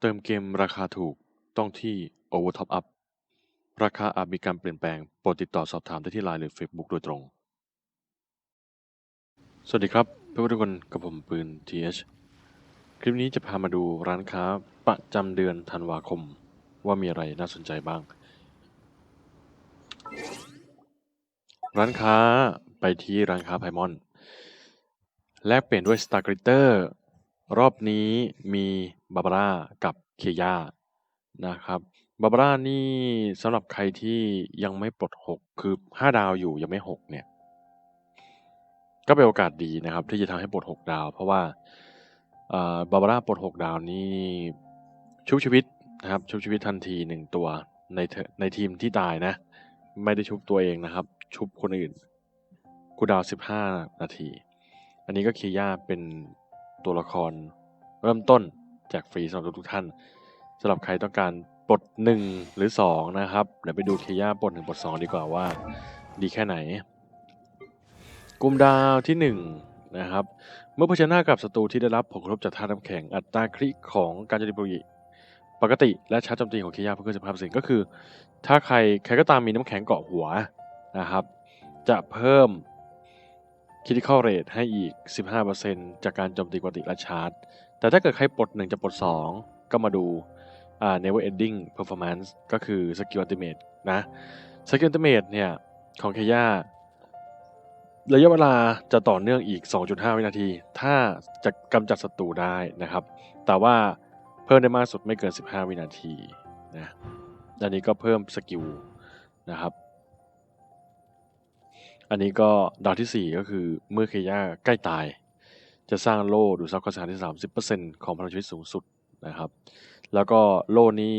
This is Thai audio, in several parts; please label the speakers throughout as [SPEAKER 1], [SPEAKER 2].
[SPEAKER 1] เติมเกมราคาถูกต้องที่ Overtop Up ราคาอาจมีการเปลี่ยนแปลง โปรดติดต่อสอบถามได้ที่ไลน์หรือ Facebook โดยตรง สวัสดีครับเพื่อนๆทุกคนกับผมปืน TH คลิปนี้จะพามาดูร้านค้าประจำเดือนธันวาคม ว่ามีอะไรน่าสนใจบ้าง ร้านค้าไปที่ร้านค้าไพมอน แลกเปลี่ยนด้วย Star Glitter รอบนี้มีบาบาร่ากับเคย่านะครับบาบาร่านี่สำหรับใครที่ยังไม่ปลดหกคือห้าดาวอยู่ยังไม่หกเนี่ย ก็เป็นโอกาสดีนะครับ ที่จะทำให้ปลดหกดาว เพราะว่าบาบาร่าปลดหกดาวนี่ชุบชีวิตนะครับชุบชีวิตทันทีหนึ่งตัวในในทีมที่ตายนะ ไม่ได้ชุบตัวเองนะครับ ชุบคนอื่น กูดาวสิบห้านาที อันนี้ก็เคย่าเป็น ตัวละคร เริ่มต้นแจกฟรีสำหรับทุกท่านสำหรับใครต้องการปลดหนึ่งหรือสองนะครับ เดี๋ยวไปดูเคย่าปลดหนึ่งปลดสองดีกว่าว่า ดีแค่ไหน กลุ่มดาวที่หนึ่งนะครับ เมื่อเผชิญหน้ากับศัตรูที่ได้รับผลกระทบจากธาตุน้ำแข็งอัตราคลิกของการโจมตีปกติปกติและชาร์จโจมตีของเคย่าเพิ่มขึ้นสิบห้าเปอร์เซ็นต์ก็คือ ถ้าใครใครก็ตามมีน้ำแข็งเกาะหัวนะครับ จะเพิ่ม critical rate ให้อีก 15%จากการโจมตีปกติและชาร์จ แต่ถ้าเกิดใครปลด 1 จะปลด 2 ก็มาดูอ่า never ending performance ก็คือ skill ultimate นะ skill ultimate เนี่ย ของเคย่าระยะเวลาจะต่อเนื่องอีก 2.5 วินาที ถ้าจะกำจัดศัตรูได้นะครับ แต่ว่าเพิ่มได้มากสุดไม่เกิน 15 วินาทีนะอันนี้ก็เพิ่มสกิลนะครับ อันนี้ก็ดาวที่ 4 ก็คือเมื่อเคย่าใกล้ตาย จะสร้างโล่ดูดซับความสียหายที่ 30%ของพลังชีวิตสูงสุดนะครับ แล้วก็โล่นี้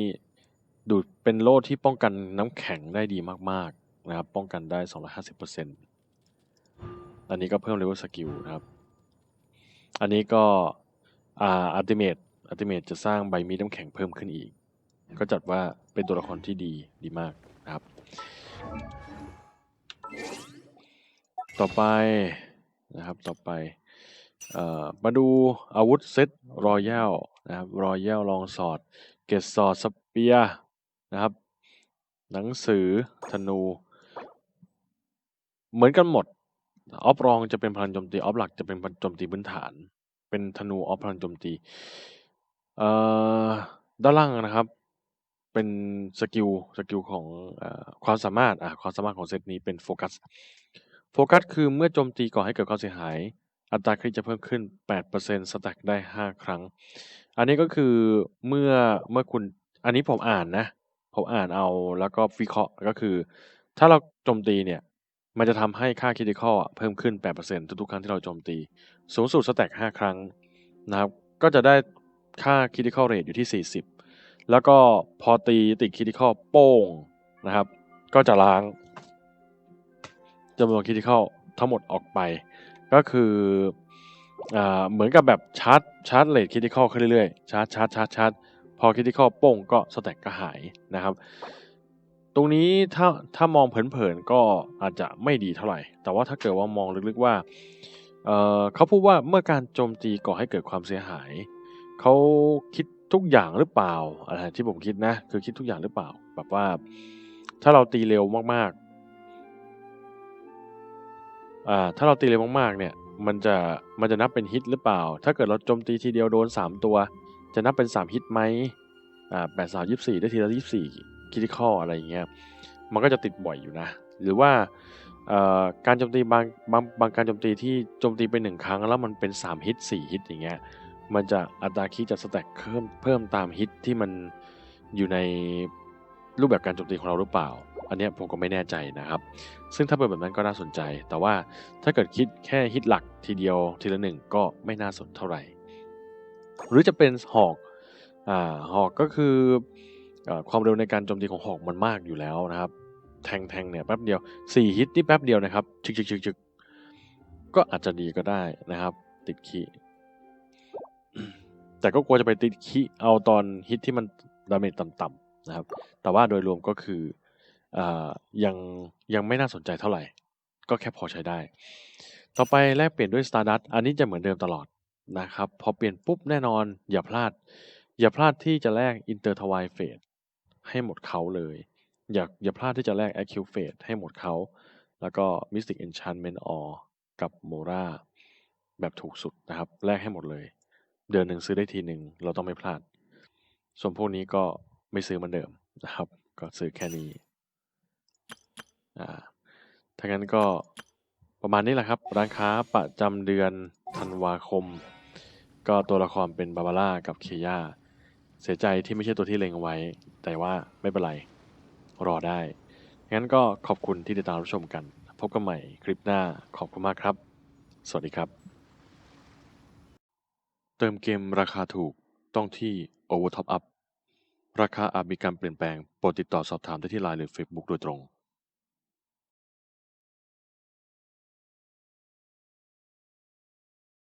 [SPEAKER 1] ดูดเป็นโล่ที่ป้องกันน้ำแข็งได้ดีมากๆนะครับ ป้องกันได้ 250%อันนี้ก็เพิ่มเลเวลสกิลนะครับ อันนี้ก็อ่าอัลติเมทอัลติเมทจะสร้างใบมีดน้ำแข็งเพิ่มขึ้นอีก ก็จัดว่าเป็นตัวละครที่ดีดีมากนะครับ ต่อไปนะครับต่อไปมาดูอาวุธเซตรอยัลนะครับรอยัลลองสอด เกตสอดสเปียนะครับ หนังสือธนู เหมือนกันหมด ออฟรองจะเป็นพลังโจมตี ออฟหลักจะเป็นพลังโจมตีพื้นฐาน เป็นธนูออฟพลังโจมตีด้านล่างนะครับ เป็นสกิลสกิลของอความสามารถอ่ความสามารถของเซตนี้เป็นโฟกัส โฟกัสคือเมื่อโจมตีก่อให้เกิดความเสียหาย อัตราคริตจะเพิ่มขึ้น 8%สแต็กได้ 5 ครั้ง อันนี้ก็คือเมื่อเมื่อคุณอันนี้ผมอ่านนะ ผมอ่านเอาแล้วก็วิเคราะห์ก็คือ ถ้าเราโจมตีเนี่ย มันจะทำให้ค่าคริติคอลเพิ่มขึ้น 8%ทุกๆ ครั้งที่เราโจมตี สูงสุดสแต็ก5 ครั้งนะครับ ก็จะได้ค่าคริติคอลเรทอยู่ที่ 40 แล้วก็พอตีติดคริติคอลโป้งนะครับ ก็จะล้าง จำนวนคริติคอลทั้งหมดออกไป ก็คืออเหมือนกับแบบชาร์จชาร์จเลทคริติคอลขึ้นเรื่อยๆชาร์จชาร์จชาร์จชาร์จพอคริติคอลโป้งก็สแต็กก็หายนะครับ ตรงนี้ถ้าถ้ามองเผินๆก็อาจจะไม่ดีเท่าไหร่ แต่ว่าถ้าเกิดว่ามองลึกๆว่าเเขาพูดว่าเมื่อการโจมตีก่อให้เกิดความเสียหาย เขาคิดทุกอย่างหรือเปล่าอะไรที่ผมคิดนะ คือคิดทุกอย่างหรือเปล่า แบบว่าถ้าเราตีเร็วมาก ถ้าเราตีเร็วมากๆเนี่ยมันจะมันจะนับเป็นฮิตหรือเปล่า ถ้าเกิดเราโจมตีทีเดียวโดน 3 ตัว จะนับเป็น 3 ฮิตไหมอ่าแปดสามยี่สี่ได้ทีละยี่สี่คิติคออะไรอย่างเงี้ยมันก็จะติดบ่อยอยู่นะ หรือว่าอ่อการโจมตีบางบางบางการโจมตีที่โจมตีไปหนึ่งครั้งแล้วมันเป็น 3 ฮิต 4 ฮิตอย่างเงี้ยมันจะอัตราคีจะสแต็กเพิ่มเพิ่มตามฮิตที่มันอยู่ในรูปแบบการโจมตีของเราหรือเปล่า อันนี้ผมก็ไม่แน่ใจนะครับ ซึ่งถ้าเป็นแบบนั้นก็น่าสนใจ แต่ว่าถ้าเกิดคิดแค่ฮิตหลักทีเดียวทีละหนึ่งก็ไม่น่าสนเท่าไหร่ หรือจะเป็นหอกอ่าหอกก็คืออความเร็วในการโจมตีของหอกมันมากอยู่แล้วนะครับ แทงแทงเนี่ยแป๊บเดียวสี่ฮิตนี่แป๊บเดียวนะครับชึกชึกชึกชึกก็อาจจะดีก็ได้นะครับ ติดขีแต่ก็กลัวจะไปติดขีเอาตอนฮิตที่มันดาเมจต่ำๆนะครับ แต่ว่าโดยรวมก็คือ ยังยังไม่น่าสนใจเท่าไหร่ ก็แค่พอใช้ได้ ต่อไปแลกเปลี่ยนด้วย Stardust อันนี้จะเหมือนเดิมตลอดนะครับ พอเปลี่ยนปุ๊บแน่นอน อย่าพลาด อย่าพลาดที่จะแลกอินเตอร์ทวายเฟสให้หมดเขาเลย อย่าอย่าพลาดที่จะแลกแอคคิวเฟสให้หมดเขา แล้วก็มิสติกเอนชันเมนออกับโมราแบบถูกสุดนะครับ แลกให้หมดเลย เดือนหนึ่งซื้อได้ทีหนึ่งเราต้องไม่พลาด ส่วนพวกนี้ก็ไม่ซื้อเหมือนเดิมนะครับ ก็ซื้อแค่นี้ อ่าถ้างั้นก็ประมาณนี้แหละครับ ร้านค้าประจำเดือนธันวาคม ก็ตัวละครเป็นบาบาร่ากับเคย่าเสียใจที่ไม่ใช่ตัวที่เล็งไว้ แต่ว่าไม่เป็นไร รอได้ งั้นก็ขอบคุณที่ติดตามรับชมกัน พบกันใหม่คลิปหน้าขอบคุณมากครับ สวัสดีครับ เติมเกมราคาถูกต้องที่ Over Top Up ราคาอาจมีการเปลี่ยนแปลง โปรดติดต่อสอบถามได้ที่ไลน์หรือ Facebook โดยตรง